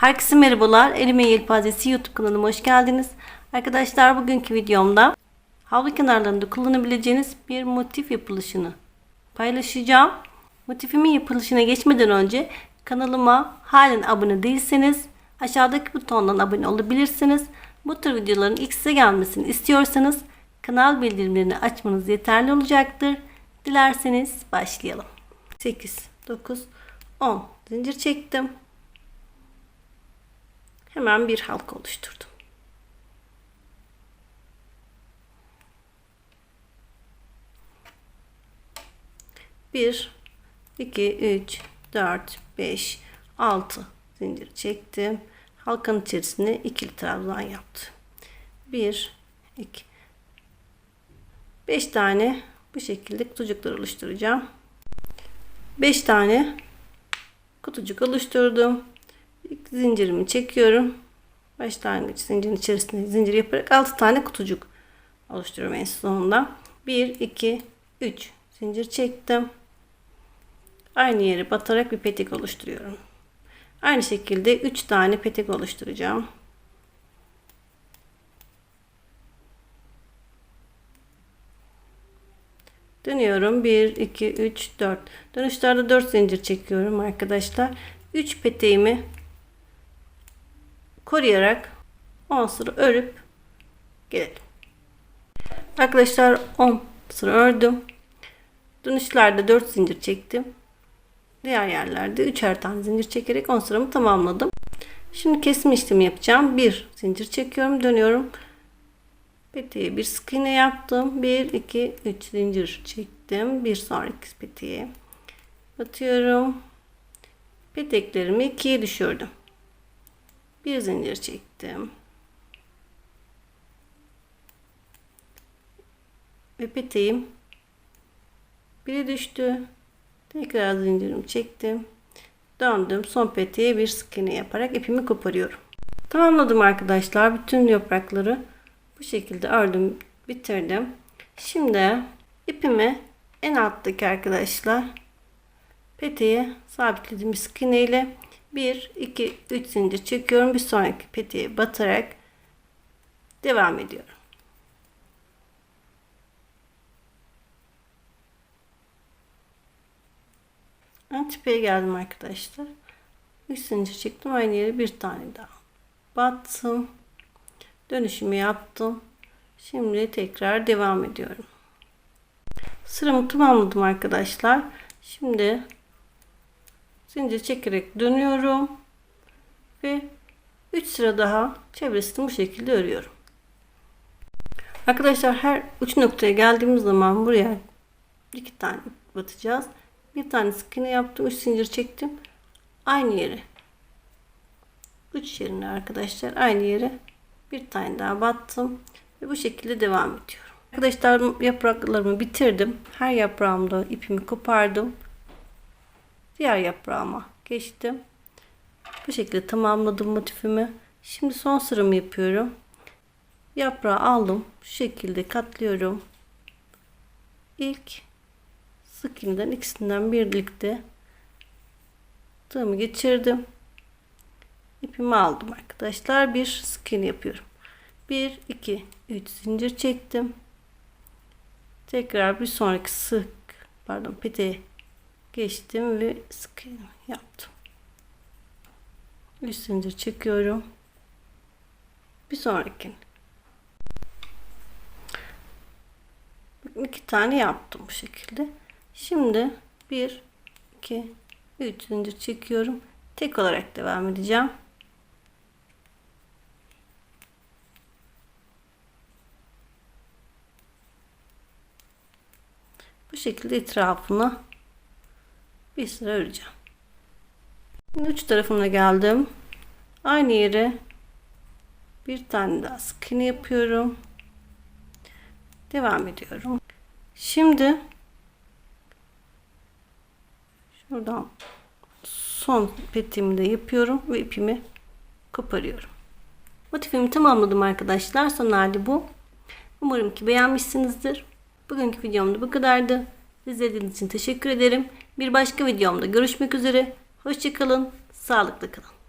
Herkese merhabalar. Elime Yelpazesi YouTube kanalıma hoş geldiniz. Arkadaşlar bugünkü videomda havlu kenarlarında kullanabileceğiniz bir motif yapılışını paylaşacağım. Motifimin yapılışına geçmeden önce kanalıma halen abone değilseniz aşağıdaki butondan abone olabilirsiniz. Bu tür videoların ilk size gelmesini istiyorsanız kanal bildirimlerini açmanız yeterli olacaktır. Dilerseniz başlayalım. 8, 9, 10 zincir çektim. Hemen bir halka oluşturdum. Bir, iki, üç, dört, beş, altı zincir çektim. Halkanın içerisine ikili trabzan yaptım. Bir, iki, beş tane bu şekilde kutucuklar oluşturacağım. Beş tane kutucuk oluşturdum. İlk zincirimi çekiyorum. Başlangıç zincirin içerisinde zincir yaparak 6 tane kutucuk oluşturuyorum en sonunda. 1 2 3 zincir çektim. Aynı yere batarak bir petek oluşturuyorum. Aynı şekilde 3 tane petek oluşturacağım. Dönüyorum. 1 2 3 4. Dönüşlerde 4 zincir çekiyorum arkadaşlar. 3 peteğimi koruyarak 10 sıra örüp gelelim. Arkadaşlar 10 sıra ördüm. Dönüşlerde 4 zincir çektim. Diğer yerlerde 3'er tane zincir çekerek 10 sıramı tamamladım. Şimdi kesme işlemi yapacağım. 1 zincir çekiyorum, dönüyorum. Peteğe bir sık iğne yaptım. 1 2 3 zincir çektim. Bir sonraki peteğe batıyorum. Peteklerimi ikiye düşürdüm. Bir zincir çektim. Ve peteğim biri düştü. Tekrar zincirimi çektim. Döndüm. Son peteğe bir sık iğne yaparak ipimi koparıyorum. Tamamladım arkadaşlar. Bütün yaprakları bu şekilde ördüm, bitirdim. Şimdi ipimi en alttaki arkadaşlar peteğe sabitledim sık iğne ile 1 2 3 zincir çekiyorum bir sonraki peteğe batarak devam ediyorum. Ben tepeye geldim arkadaşlar. 3 zincir çektim aynı yere bir tane daha battım. Dönüşümü yaptım. Şimdi tekrar devam ediyorum. Sıramı tamamladım arkadaşlar. Şimdi zincir çekerek dönüyorum ve 3 sıra daha çevresini bu şekilde örüyorum. Arkadaşlar her uç noktaya geldiğimiz zaman buraya iki tane batacağız. Bir tane sık iğne yaptım, 3 zincir çektim. Aynı yere. Uç yerine arkadaşlar aynı yere bir tane daha battım ve bu şekilde devam ediyorum. Arkadaşlar yapraklarımı bitirdim. Her yaprağımda ipimi kopardım diğer yaprağıma geçtim. Bu şekilde tamamladım motifimi. Şimdi son sıramı yapıyorum. Yaprağı aldım. Bu şekilde katlıyorum. İlk sık iğneden ikisinden birlikte tığımı geçirdim. İpimi aldım arkadaşlar. Bir sık iğne yapıyorum. 1 2 3 zincir çektim. Tekrar bir sonraki sık pardon peteğe geçtim ve sık yaptım. 3 zincir çekiyorum. Bir sonraki. iki tane yaptım bu şekilde. Şimdi 1 2 3 zincir çekiyorum. Tek olarak devam edeceğim. Bu şekilde etrafına bir sıra öreceğim. Şimdi uç tarafına geldim. Aynı yere bir tane daha sık iğne yapıyorum. Devam ediyorum. Şimdi şuradan son petimi de yapıyorum ve ipimi koparıyorum. Motifimi tamamladım arkadaşlar. Son hali bu. Umarım ki beğenmişsinizdir. Bugünkü videomda bu kadardı. İzlediğiniz için teşekkür ederim. Bir başka videomda görüşmek üzere. Hoşçakalın. Sağlıklı kalın.